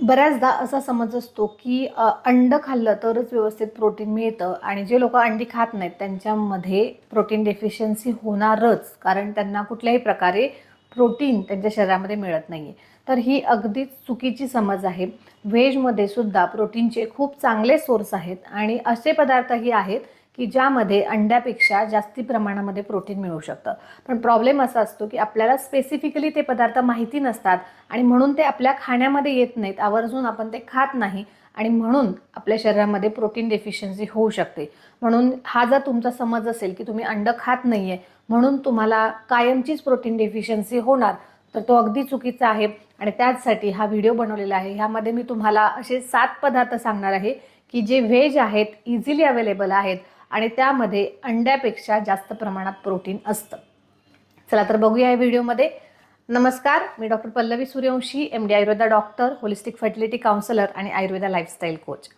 बऱ्याचदा असा समज असतो की अंडं अंड खाल्लं तरच व्यवस्थित प्रोटीन मिळतं आणि जे लोक अंडी खात नाहीत त्यांच्यामध्ये प्रोटीन डेफिशियन्सी होणारच कारण त्यांना कुठल्याही प्रकारे प्रोटीन त्यांच्या शरीरामध्ये मिळत नाही आहे तर ही अगदीच चुकीची समज आहे. व्हेजमध्ये सुद्धा प्रोटीनचे खूप चांगले सोर्स आहेत आणि असे पदार्थही आहेत की ज्यामध्ये अंड्यापेक्षा जास्ती प्रमाणामध्ये प्रोटीन मिळू शकतं. पण प्रॉब्लेम असा असतो की आपल्याला स्पेसिफिकली ते पदार्थ माहिती नसतात आणि म्हणून ते आपल्या खाण्यामध्ये येत नाहीत आवर्जून आपण ते खात नाही आणि म्हणून आपल्या शरीरामध्ये प्रोटीन डेफिशियन्सी होऊ शकते. म्हणून हा जर तुमचा समज असेल की तुम्ही अंड खात नाही आहे म्हणून तुम्हाला कायमचीच प्रोटीन डेफिशियन्सी होणार तर तो अगदी चुकीचा आहे आणि त्याचसाठी हा व्हिडिओ बनवलेला आहे. ह्यामध्ये मी तुम्हाला असे सात पदार्थ सांगणार आहे की जे व्हेज आहेत इझिली अवेलेबल आहेत. आणि त्यामध्ये अंड्यापेक्षा जास्त प्रमाणात प्रोटीन असतं. चला तर बघूया या व्हिडिओमध्ये. नमस्कार मी doctor Pallavi Suryavanshi M D Ayurveda doctor holistic fertility counsellor आणि आयुर्वेदा लाईफस्टाईल कोच.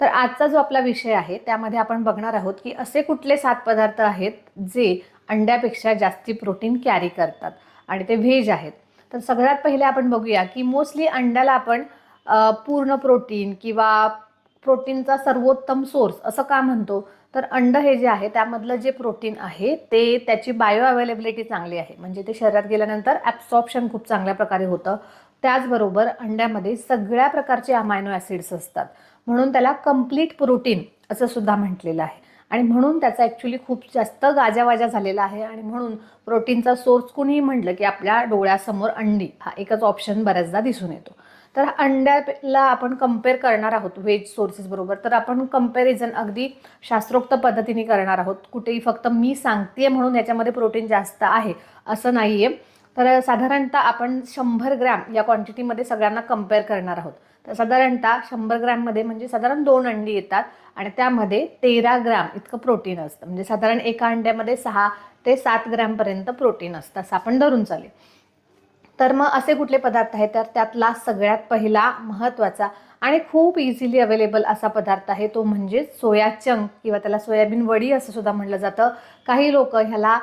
तर आजचा जो आपला विषय आहे त्यामध्ये आपण बघणार आहोत की असे कुठले सात पदार्थ आहेत जे अंड्यापेक्षा जास्ती प्रोटीन कॅरी करतात आणि ते व्हेज आहेत. तर सगळ्यात पहिले आपण बघूया की मोस्टली अंड्याला आपण पूर्ण प्रोटीन किंवा प्रोटीनचा सर्वोत्तम सोर्स असं का म्हणतो? तर अंड हे जे आहे त्यामधलं जे प्रोटीन आहे ते त्याची बायो अवेलेबिलिटी चांगली आहे. म्हणजे ते शरीरात गेल्यानंतर ॲब्सॉर्प्शन खूप चांगल्या प्रकारे होतं. त्याचबरोबर अंड्यामध्ये सगळ्या प्रकारचे अमायनो ॲसिड्स असतात. म्हणून त्याला कंप्लीट प्रोटीन असं सुद्धा म्हटलेलं आहे. आणि म्हणून त्याचा ॲक्च्युली खूप जास्त गाजावाजा झालेला आहे. आणि म्हणून प्रोटीनचा सोर्स कुणीही म्हटलं की आपल्या डोळ्यासमोर अंडी हा एकच ऑप्शन बऱ्याचदा दिसून येतो. तर अंड्याला आपण कंपेअर करणार आहोत व्हेज सोर्सेसबरोबर तर आपण कंपॅरिझन अगदी शास्त्रोक्त पद्धतीने करणार आहोत. कुठेही फक्त मी सांगते म्हणून याच्यामध्ये प्रोटीन जास्त आहे असं नाही आहे तर साधारणतः आपण शंभर ग्रॅम या क्वांटिटीमध्ये सगळ्यांना कंपेअर करणार आहोत. तर साधारणतः शंभर ग्रॅममध्ये म्हणजे साधारण दोन अंडी येतात आणि त्यामध्ये तेरा ग्रॅम इतकं प्रोटीन असतं. म्हणजे साधारण एका अंड्यामध्ये सहा ते सात ग्रॅमपर्यंत प्रोटीन असतं. असं आपण धरून चालेल. तर मग असे कुठले पदार्थ आहेत? तर त्यातला सगळ्यात पहिला महत्त्वाचा आणि खूप इझिली अवेलेबल असा पदार्थ आहे तो म्हणजे सोया चंक किंवा त्याला सोयाबीन वडी असं सुद्धा म्हटलं जातं. काही लोक ह्याला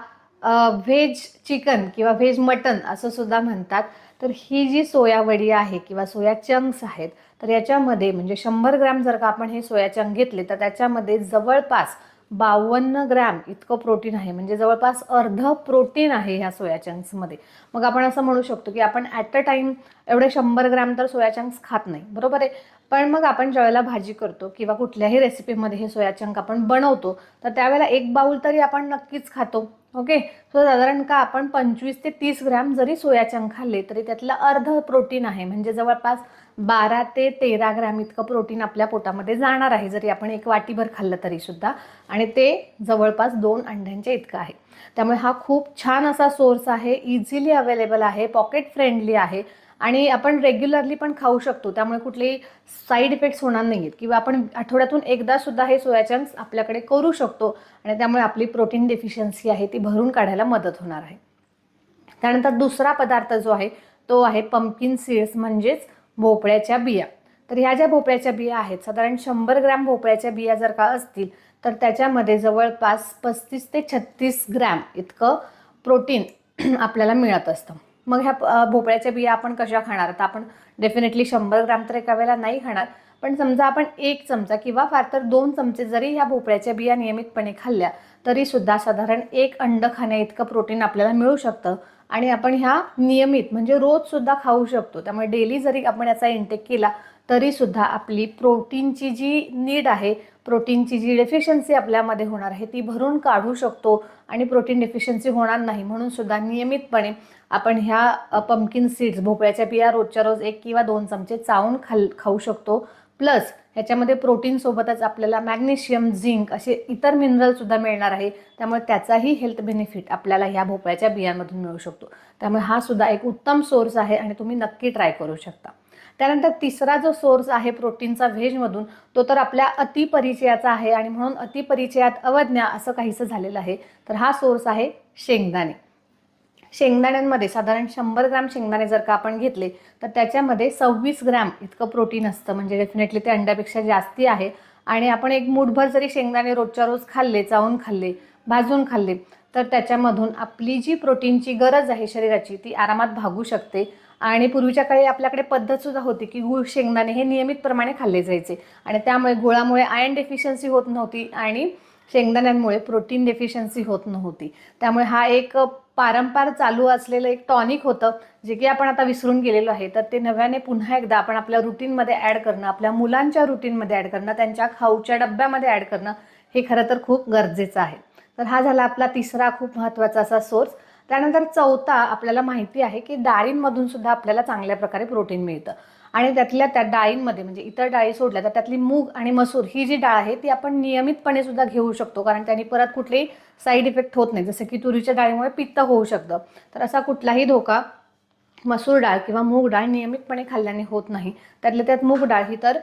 व्हेज चिकन किंवा व्हेज मटन असं सुद्धा म्हणतात. तर ही जी सोया वडी आहे किंवा सोया चंक्स आहेत तर याच्यामध्ये म्हणजे शंभर ग्रॅम जर का आपण हे सोया चंक घेतले तर त्याच्यामध्ये जवळपास बावन्न ग्रॅम इतकं प्रोटीन आहे. म्हणजे जवळपास अर्ध प्रोटीन आहे ह्या सोया चंक्समध्ये. मग आपण असं म्हणू शकतो की आपण ॲट अ टाईम एवढे शंभर ग्रॅम तर सोया चंक्स खात नाही. बरोबर आहे? पण मग आपण ज्यावेळेला भाजी करतो किंवा कुठल्याही रेसिपीमध्ये हे सोया चंक आपण बनवतो तर त्यावेळेला एक बाऊल तरी आपण नक्कीच खातो. ओके? सो साधारण का आपण पंचवीस ते तीस ग्रॅम जरी सोया चंक खाल्ले तरी त्यातलं अर्ध प्रोटीन आहे. म्हणजे जवळपास बारा ते तेरा ग्रॅम इतकं प्रोटीन आपल्या पोटामध्ये जाणार आहे जरी आपण एक वाटीभर खाल्लं तरी सुद्धा आणि ते जवळपास दोन अंड्यांच्या इतकं आहे. त्यामुळे हा खूप छान असा सोर्स आहे इझिली अवेलेबल आहे पॉकेट फ्रेंडली आहे. आणि आपण रेग्युलरली पण खाऊ शकतो. त्यामुळे कुठलेही साईड इफेक्ट्स होणार नाही आहेत किंवा आपण आठवड्यातून एकदा सुद्धा हे सोया चंक्स आपल्याकडे करू शकतो आणि त्यामुळे आपली प्रोटीन डेफिशियन्सी आहे ती भरून काढायला मदत होणार आहे. त्यानंतर दुसरा पदार्थ जो आहे तो आहे पंपकिन सीड्स म्हणजेच भोपळ्याच्या बिया. तर ह्या ज्या भोपळ्याच्या बिया आहेत साधारण शंभर ग्रॅम भोपळ्याच्या बिया जर का असतील तर त्याच्यामध्ये जवळपास पस्तीस ते छत्तीस ग्रॅम इतकं प्रोटीन आपल्याला मिळत असतं. मग ह्या भोपळ्याच्या बिया आपण कशा खाणार? तर आपण डेफिनेटली शंभर ग्राम तर एका वेळेला नाही खाणार. पण समजा आपण एक चमचा किंवा फार तर दोन चमचे जरी ह्या भोपळ्याच्या बिया नियमितपणे खाल्ल्या तरी सुद्धा साधारण एक अंड खाण्या इतकं प्रोटीन आपल्याला मिळू शकतं. आणि आपण ह्या नियमित म्हणजे रोज सुद्धा खाऊ शकतो. त्यामुळे डेली जरी आपण याचा इंटेक केला तरी सुद्धा आपली प्रोटीनची जी नीड आहे प्रोटीनची जी डेफिशियन्सी आपल्यामध्ये होणार आहे ती भरून काढू शकतो आणि प्रोटीन डेफिशियन्सी होणार नाही. म्हणून सुद्धा नियमितपणे आपण ह्या पंपकिन सीड्स भोपळ्याच्या बिया रोजच्या रोज एक किंवा दोन चमचे चावून खाल खाऊ शकतो. प्लस ह्याच्यामध्ये प्रोटीनसोबतच आपल्याला मॅग्नेशियम झिंक असे इतर मिनरलसुद्धा मिळणार आहे. त्यामुळे त्याचाही हेल्थ बेनिफिट आपल्याला ह्या भोपळ्याच्या बियांमधून मिळू शकतो. त्यामुळे हा सुद्धा एक उत्तम सोर्स आहे आणि तुम्ही नक्की ट्राय करू शकता. त्यानंतर तिसरा जो सोर्स आहे प्रोटीनचा व्हेजमधून तो तर आपल्या अतिपरिचयाचा आहे आणि म्हणून अतिपरिचयात अवज्ञा असं काहीसं झालेलं आहे. तर हा सोर्स आहे शेंगदाणे. शेंगदाण्यांमध्ये साधारण शंभर ग्रॅम शेंगदाणे जर का आपण घेतले तर त्याच्यामध्ये सव्वीस ग्रॅम इतकं प्रोटीन असतं. म्हणजे डेफिनेटली ते अंड्यापेक्षा जास्ती आहे. आणि आपण एक मूठभर जरी शेंगदाणे रोजच्या रोज खाल्ले चावून खाल्ले भाजून खाल्ले तर त्याच्यामधून आपली जी प्रोटीनची गरज आहे शरीराची ती आरामात भागू शकते. आणि पूर्वीच्या काळी आपल्याकडे पद्धतसुद्धा होती की गुळ शेंगदाणे हे नियमितप्रमाणे खाल्ले जायचे. आणि त्यामुळे गुळामुळे आयर्न डेफिशियन्सी होत नव्हती आणि शेंगदाण्यांमुळे प्रोटीन डेफिशियन्सी होत नव्हती. त्यामुळे हा एक पारंपार चालू असलेलं एक टॉनिक होतं जे की आपण आता विसरून गेलेलो आहे. तर ते नव्याने पुन्हा एकदा आपण आपल्या रुटीनमध्ये ॲड करणं आपल्या मुलांच्या रुटीनमध्ये ॲड करणं त्यांच्या खाऊच्या डब्यामध्ये ॲड करणं हे खरं तर खूप गरजेचं आहे. तर हा झाला आपला तिसरा खूप महत्त्वाचा असा सोर्स त्यानंतर चौथा आपल्याला माहिती आहे की डाळींमधून सुद्धा आपल्याला चांगल्या प्रकारे प्रोटीन मिळतं. आणि त्यातल्या त्या डाळींमध्ये म्हणजे इतर डाळी सोडल्या तर त्यातली मूग आणि मसूर ही जी डाळ आहे ती आपण नियमितपणे सुद्धा घेऊ शकतो. कारण त्यांनी परत कुठलेही साईड इफेक्ट होत नाही. जसं की तुरीच्या डाळीमुळे पित्त होऊ शकतं. तर असा कुठलाही धोका मसूर डाळ किंवा मूग डाळ नियमितपणे खाल्ल्याने होत नाही. त्यातल्या त्यात मूग डाळ ही तर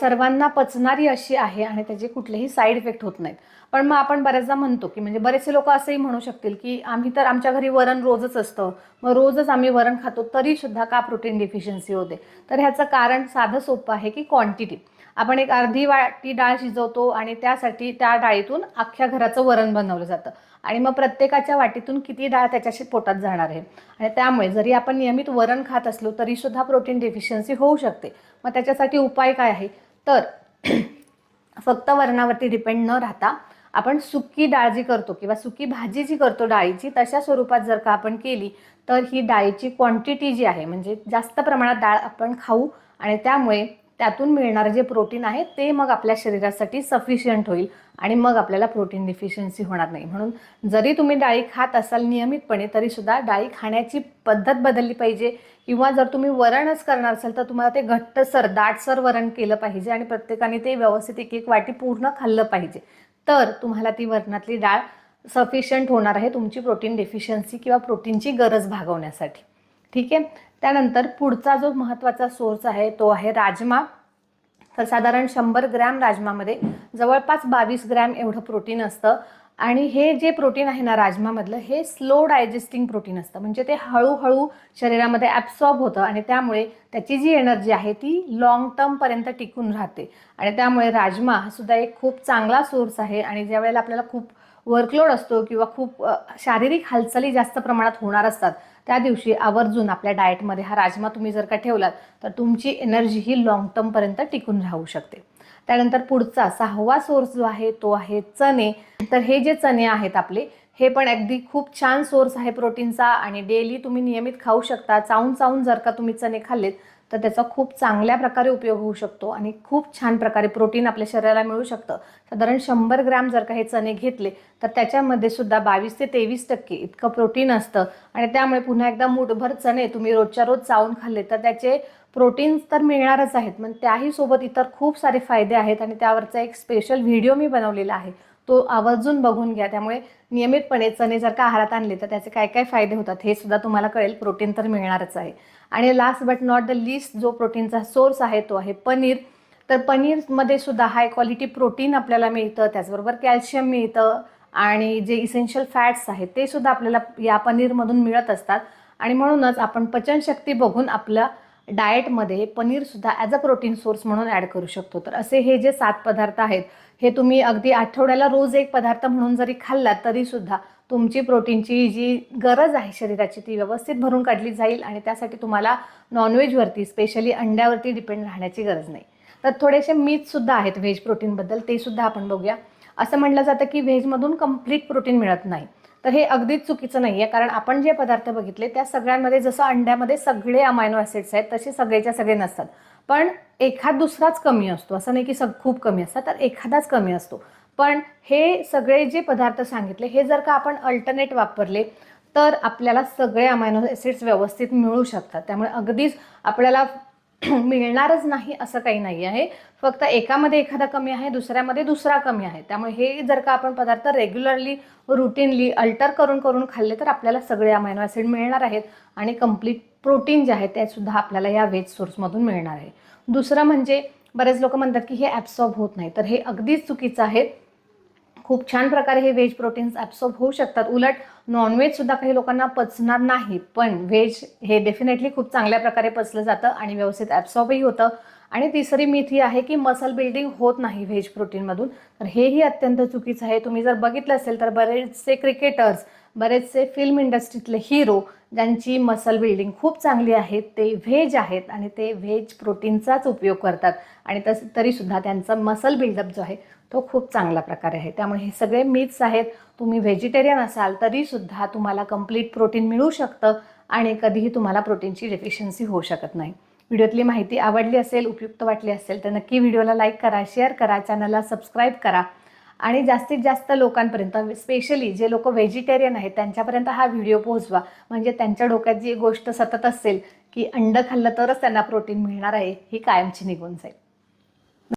सर्वांना पचणारी अशी आहे आणि त्याचे कुठलेही साईड इफेक्ट होत नाहीत. पण मग आपण बऱ्याचदा म्हणतो की म्हणजे बरेचसे लोक असंही म्हणू शकतील की आम्ही तर आमच्या घरी वरण रोजच असतं. मग रोजच आम्ही वरण खातो तरी सुद्धा का प्रोटीन डिफिशियन्सी होते? तर ह्याचं कारण साधं सोपं आहे की क्वांटिटी. आपण एक अर्धी वाटी डाळ शिजवतो आणि त्यासाठी त्या डाळीतून अख्ख्या घराचं वरण बनवलं जातं. आणि मग प्रत्येकाच्या वाटीतून किती डाळ त्याच्याशी पोटात जाणार आहे. आणि त्यामुळे जरी आपण नियमित वरण खात असलो तरीसुद्धा प्रोटीन डेफिशियन्सी होऊ शकते. मग त्याच्यासाठी उपाय काय आहे? तर फक्त वरणावरती डिपेंड न राहता आपण सुकी डाळ जी करतो किंवा सुकी भाजी जी करतो डाळीची तशा स्वरूपात जर का आपण केली तर ही डाळीची क्वांटिटी जी आहे म्हणजे जास्त प्रमाणात डाळ आपण खाऊ आणि त्यामुळे त्यातून मिळणारं जे प्रोटीन आहे ते मग आपल्या शरीरासाठी सफिशियंट होईल आणि मग आपल्याला प्रोटीन डिफिशियन्सी होणार नाही. म्हणून जरी तुम्ही डाळी खात असाल नियमितपणे तरीसुद्धा डाळी खाण्याची पद्धत बदलली पाहिजे किंवा जर तुम्ही वरणच करणार असाल तर तुम्हाला ते घट्टसर दाटसर वरण केलं पाहिजे आणि प्रत्येकाने ते व्यवस्थित एक एक वाटी पूर्ण खाल्लं पाहिजे. तर तुम्हाला ती वरणातली डाळ सफिशियंट होणार आहे तुमची प्रोटीन डेफिशियन्सी किंवा प्रोटीनची गरज भागवण्यासाठी. ठीक आहे? त्यानंतर पुढचा जो महत्त्वाचा सोर्स आहे तो आहे राजमा. तर साधारण शंभर ग्रॅम राजमामध्ये जवळपास बावीस ग्रॅम एवढं प्रोटीन असतं. आणि हे जे प्रोटीन आहे ना राजमामधलं हे स्लो डायजेस्टिंग प्रोटीन असतं. म्हणजे ते हळूहळू शरीरामध्ये ॲब्सॉर्ब होतं आणि त्यामुळे त्याची जी एनर्जी आहे ती लॉंग टर्मपर्यंत टिकून राहते. आणि त्यामुळे राजमा हा सुद्धा एक खूप चांगला सोर्स आहे. आणि ज्या वेळेला आपल्याला खूप वर्कलोड असतो किंवा खूप शारीरिक हालचाली जास्त प्रमाणात होणार असतात त्या दिवशी आवर्जून आपल्या डाएटमध्ये हा राजमा तुम्ही जर का ठेवलात तर तुमची एनर्जी ही लॉंग टर्मपर्यंत टिकून राहू शकते. त्यानंतर पुढचा सहावा सोर्स जो आहे तो आहे चणे. तर हे जे चणे आहेत आपले हे पण अगदी खूप छान सोर्स आहे प्रोटीनचा आणि डेली तुम्ही नियमित खाऊ शकता. चावून चावून जर का तुम्ही चणे खाल्लेत तर त्याचा खूप चांगल्या प्रकारे उपयोग होऊ शकतो आणि खूप छान प्रकारे प्रोटीन आपल्या शरीराला मिळू शकतं. साधारण शंभर ग्रॅम जर का हे चणे घेतले तर त्याच्यामध्ये सुद्धा बावीस ते तेवीस टक्के इतकं प्रोटीन असतं. आणि त्यामुळे पुन्हा एकदा मूठभर चणे तुम्ही रोजच्या रोज चावून खाल्ले तर त्याचे प्रोटीन्स तर मिळणारच आहेत पण त्याही सोबत इतर खूप सारे फायदे आहेत आणि त्यावरचा एक स्पेशल व्हिडिओ मी बनवलेला आहे. तो आवर्जून बघून घ्या. त्यामुळे नियमितपणे चणे जर का आहारात आणले तर त्याचे काय काय फायदे होतात हे सुद्धा तुम्हाला कळेल. प्रोटीन तर मिळणारच आहे. आणि last but not the least जो प्रोटीनचा सोर्स आहे तो आहे पनीर. तर पनीरमध्ये सुद्धा हाय क्वालिटी प्रोटीन आपल्याला मिळतं त्याचबरोबर कॅल्शियम मिळतं आणि जे इसेन्शियल फॅट्स आहेत ते सुद्धा आपल्याला या पनीरमधून मिळत असतात. आणि म्हणूनच आपण पचनशक्ती बघून आपलं डाएटमध्ये पनीरसुद्धा ॲज अ प्रोटीन सोर्स म्हणून ॲड करू शकतो. तर असे हे जे सात पदार्थ आहेत हे तुम्ही अगदी आठवड्याला रोज एक पदार्थ म्हणून जरी खाल्लात तरीसुद्धा तुमची प्रोटीनची जी गरज आहे शरीराची ती व्यवस्थित भरून काढली जाईल आणि त्यासाठी तुम्हाला नॉनव्हेजवरती स्पेशली अंड्यावरती डिपेंड राहण्याची गरज नाही. तर थोडेसे मीथसुद्धा आहेत व्हेज प्रोटीनबद्दल ते सुद्धा आपण बघूया. असं म्हटलं जातं की व्हेजमधून कंप्लीट प्रोटीन मिळत नाही. तर हे अगदीच चुकीचं नाही आहे कारण आपण जे पदार्थ बघितले त्या सगळ्यांमध्ये जसं अंड्यामध्ये सगळे अमायनो ॲसिड्स आहेत तसे सगळेच्या सगळे नसतात. पण एखाद दुसराच कमी असतो. असं नाही की सग खूप कमी असतात तर एखादाच कमी असतो. पण हे सगळे जे पदार्थ सांगितले हे जर का आपण अल्टरनेट वापरले तर आपल्याला सगळे अमायनो ॲसिड्स व्यवस्थित मिळू शकतात. त्यामुळे अगदीच आपल्याला मिळणारच नाही असं काही नाही आहे. फक्त एकामध्ये एखादा कमी आहे दुसऱ्यामध्ये दुसरा कमी आहे. त्यामुळे हे जर का आपण पदार्थ रेग्युलरली रुटीनली अल्टर करून करून खाल्ले तर आपल्याला सगळे अमायनो ॲसिड मिळणार आहेत आणि कंप्लीट प्रोटीन जे आहे ते सुद्धा आपल्याला या वेज सोर्समधून मिळणार आहे. दुसरं म्हणजे बरेच लोक म्हणतात की हे ॲब्सॉर्ब होत नाही. तर हे अगदीच चुकीचं आहे. खूप छान प्रकारे हे व्हेज प्रोटीन्स ॲब्सॉर्ब होऊ शकतात. उलट नॉनव्हेजसुद्धा काही लोकांना पचणार नाही पण व्हेज हे डेफिनेटली खूप चांगल्या प्रकारे पचलं जातं आणि व्यवस्थित ॲब्सॉर्बही होतं. आणि तिसरी मिथ ही आहे की मसल बिल्डिंग होत नाही व्हेज प्रोटीनमधून तर हेही अत्यंत चुकीचं आहे. तुम्ही जर बघितलं असेल तर बरेचसे क्रिकेटर्स बरेचसे फिल्म इंडस्ट्रीतले हिरो ज्यांची मसल बिल्डिंग खूप चांगली आहे ते व्हेज आहेत आणि ते व्हेज प्रोटीनचाच उपयोग करतात. आणि तस तरीसुद्धा त्यांचा मसल बिल्डअप जो आहे तो खूप चांगला प्रकारे आहे. त्यामुळे हे सगळे मिथ्स आहेत. तुम्ही व्हेजिटेरियन असाल तरीसुद्धा तुम्हाला कंप्लीट प्रोटीन मिळू शकतं आणि कधीही तुम्हाला प्रोटीनची डेफिशियन्सी होऊ शकत नाही. व्हिडिओतली माहिती आवडली असेल उपयुक्त वाटली असेल तर नक्की व्हिडिओला लाईक करा शेअर करा चॅनलला सबस्क्राईब करा. आणि जास्तीत जास्त लोकांपर्यंत स्पेशली जे लोक व्हेजिटेरियन आहेत त्यांच्यापर्यंत हा व्हिडिओ पोहोचवा. म्हणजे त्यांच्या डोक्यात जी गोष्ट सतत असेल की अंड खाल्लं तरच त्यांना प्रोटीन मिळणार आहे ही कायमची निघून जाईल.